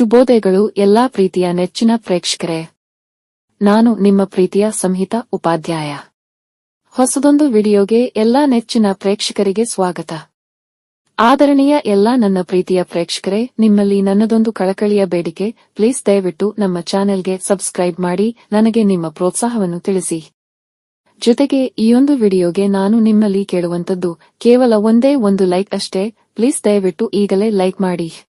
ಶುಭೋದಯಗಳು ಎಲ್ಲಾ ಪ್ರೀತಿಯ ನೆಚ್ಚಿನ ಪ್ರೇಕ್ಷಕರೇ. ನಾನು ನಿಮ್ಮ ಪ್ರೀತಿಯ ಸಂಹಿತ ಉಪಾಧ್ಯಾಯ. ಹೊಸದೊಂದು ವಿಡಿಯೋಗೆ ಎಲ್ಲಾ ನೆಚ್ಚಿನ ಪ್ರೇಕ್ಷಕರಿಗೆ ಸ್ವಾಗತ. ಆದರಣೀಯ ಎಲ್ಲಾ ನನ್ನ ಪ್ರೀತಿಯ ಪ್ರೇಕ್ಷಕರೇ, ನಿಮ್ಮಲ್ಲಿ ನನ್ನದೊಂದು ಕಳಕಳಿಯ ಬೇಡಿಕೆ ಪ್ಲೀಸ್ ದಯವಿಟ್ಟು ನಮ್ಮ ಚಾನೆಲ್ಗೆ ಸಬ್ಸ್ಕ್ರೈಬ್ ಮಾಡಿ, ನನಗೆ ನಿಮ್ಮ ಪ್ರೋತ್ಸಾಹವನ್ನು ತಿಳಿಸಿ. ಜೊತೆಗೆ ಈಯೊಂದು ವಿಡಿಯೋಗೆ ನಾನು ನಿಮ್ಮಲ್ಲಿ ಕೇಳುವಂತದ್ದು ಕೇವಲ ಒಂದೇ ಒಂದು ಲೈಕ್ ಅಷ್ಟೇ ಪ್ಲೀಸ್ ದಯವಿಟ್ಟು ಈಗಲೇ ಲೈಕ್ ಮಾಡಿ.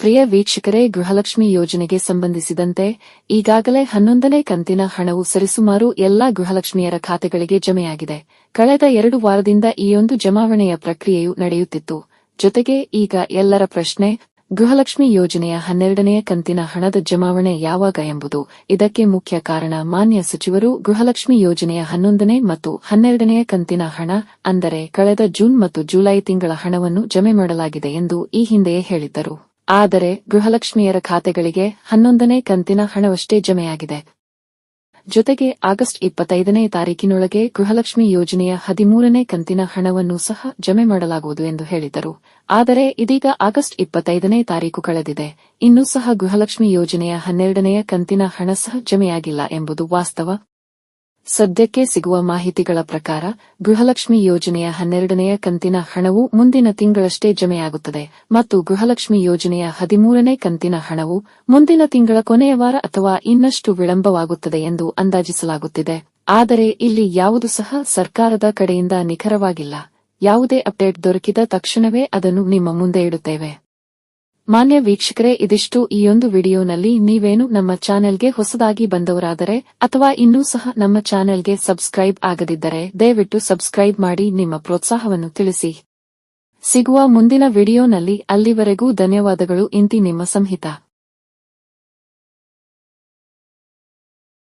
ಪ್ರಿಯ ವೀಕ್ಷಕರೇ, ಗೃಹಲಕ್ಷ್ಮಿ ಯೋಜನೆಗೆ ಸಂಬಂಧಿಸಿದಂತೆ ಈಗಾಗಲೇ ಹನ್ನೊಂದನೇ ಕಂತಿನ ಹಣವು ಸರಿಸುಮಾರು ಎಲ್ಲಾ ಗೃಹಲಕ್ಷ್ಮಿಯರ ಖಾತೆಗಳಿಗೆ ಜಮೆಯಾಗಿದೆ. ಕಳೆದ ಎರಡು ವಾರದಿಂದ ಈ ಒಂದು ಜಮಾವಣೆಯ ಪ್ರಕ್ರಿಯೆಯು ನಡೆಯುತ್ತಿತ್ತು. ಜೊತೆಗೆ ಈಗ ಎಲ್ಲರ ಪ್ರಶ್ನೆ, ಗೃಹಲಕ್ಷ್ಮಿ ಯೋಜನೆಯ ಹನ್ನೆರಡನೆಯ ಕಂತಿನ ಹಣದ ಜಮಾವಣೆ ಯಾವಾಗ ಎಂಬುದು. ಇದಕ್ಕೆ ಮುಖ್ಯ ಕಾರಣ ಮಾನ್ಯ ಸಚಿವರು, ಗೃಹಲಕ್ಷ್ಮಿ ಯೋಜನೆಯ ಹನ್ನೊಂದನೇ ಮತ್ತು ಹನ್ನೆರಡನೆಯ ಕಂತಿನ ಹಣ, ಅಂದರೆ ಕಳೆದ ಜೂನ್ ಮತ್ತು ಜುಲೈ ತಿಂಗಳ ಹಣವನ್ನು ಜಮೆ ಮಾಡಲಾಗಿದೆ ಎಂದು ಈ ಹಿಂದೆಯೇ ಹೇಳಿದ್ದರು. ಆದರೆ ಗೃಹಲಕ್ಷ್ಮಿಯರ ಖಾತೆಗಳಿಗೆ ಹನ್ನೊಂದನೇ ಕಂತಿನ ಹಣವಷ್ಟೇ ಜಮೆಯಾಗಿದೆ. ಜೊತೆಗೆ ಆಗಸ್ಟ್ ಇಪ್ಪತ್ತೈದನೇ ತಾರೀಕಿನೊಳಗೆ ಗೃಹಲಕ್ಷ್ಮಿ ಯೋಜನೆಯ ಹದಿಮೂರನೇ ಕಂತಿನ ಹಣವನ್ನು ಸಹ ಜಮೆ ಮಾಡಲಾಗುವುದು ಎಂದು ಹೇಳಿದರು. ಆದರೆ ಇದೀಗ ಆಗಸ್ಟ್ ಇಪ್ಪತ್ತೈದನೇ ತಾರೀಕು ಕಳೆದಿದೆ. ಇನ್ನೂ ಸಹ ಗೃಹಲಕ್ಷ್ಮಿ ಯೋಜನೆಯ ಹನ್ನೆರಡನೆಯ ಕಂತಿನ ಹಣ ಸಹ ಜಮೆಯಾಗಿಲ್ಲ ಎಂಬುದು ವಾಸ್ತವ. ಸದ್ಯಕ್ಕೆ ಸಿಗುವ ಮಾಹಿತಿಗಳ ಪ್ರಕಾರ, ಗೃಹಲಕ್ಷ್ಮಿ ಯೋಜನೆಯ ಹನ್ನೆರಡನೆಯ ಕಂತಿನ ಹಣವು ಮುಂದಿನ ತಿಂಗಳಷ್ಟೇ ಜಮೆಯಾಗುತ್ತದೆ ಮತ್ತು ಗೃಹಲಕ್ಷ್ಮಿ ಯೋಜನೆಯ ಹದಿಮೂರನೇ ಕಂತಿನ ಹಣವು ಮುಂದಿನ ತಿಂಗಳ ಕೊನೆಯ ವಾರ ಅಥವಾ ಇನ್ನಷ್ಟು ವಿಳಂಬವಾಗುತ್ತದೆ ಎಂದು ಅಂದಾಜಿಸಲಾಗುತ್ತಿದೆ. ಆದರೆ ಇಲ್ಲಿ ಯಾವುದು ಸಹ ಸರ್ಕಾರದ ಕಡೆಯಿಂದ ನಿಖರವಾಗಿಲ್ಲ. ಯಾವುದೇ ಅಪ್ಡೇಟ್ ದೊರಕಿದ ತಕ್ಷಣವೇ ಅದನ್ನು ನಿಮ್ಮ ಮುಂದೆ ಇಡುತ್ತೇವೆ. ಮಾನ್ಯ ವೀಕ್ಷಕರೇ, ಇದಿಷ್ಟು ಈ ಒಂದು ವಿಡಿಯೋನಲ್ಲಿ. ನೀವೇನು ನಮ್ಮ ಚಾನೆಲ್ಗೆ ಹೊಸದಾಗಿ ಬಂದವರಾದರೆ ಅಥವಾ ಇನ್ನೂ ಸಹ ನಮ್ಮ ಚಾನೆಲ್ಗೆ ಸಬ್ಸ್ಕ್ರೈಬ್ ಆಗದಿದ್ದರೆ, ದಯವಿಟ್ಟು ಸಬ್ಸ್ಕ್ರೈಬ್ ಮಾಡಿ ನಿಮ್ಮ ಪ್ರೋತ್ಸಾಹವನ್ನು ತಿಳಿಸಿ. ಸಿಗುವ ಮುಂದಿನ ವಿಡಿಯೋನಲ್ಲಿ. ಅಲ್ಲಿವರೆಗೂ ಧನ್ಯವಾದಗಳು. ಇಂತಿ ನಿಮ್ಮ ಸಂಹಿತ.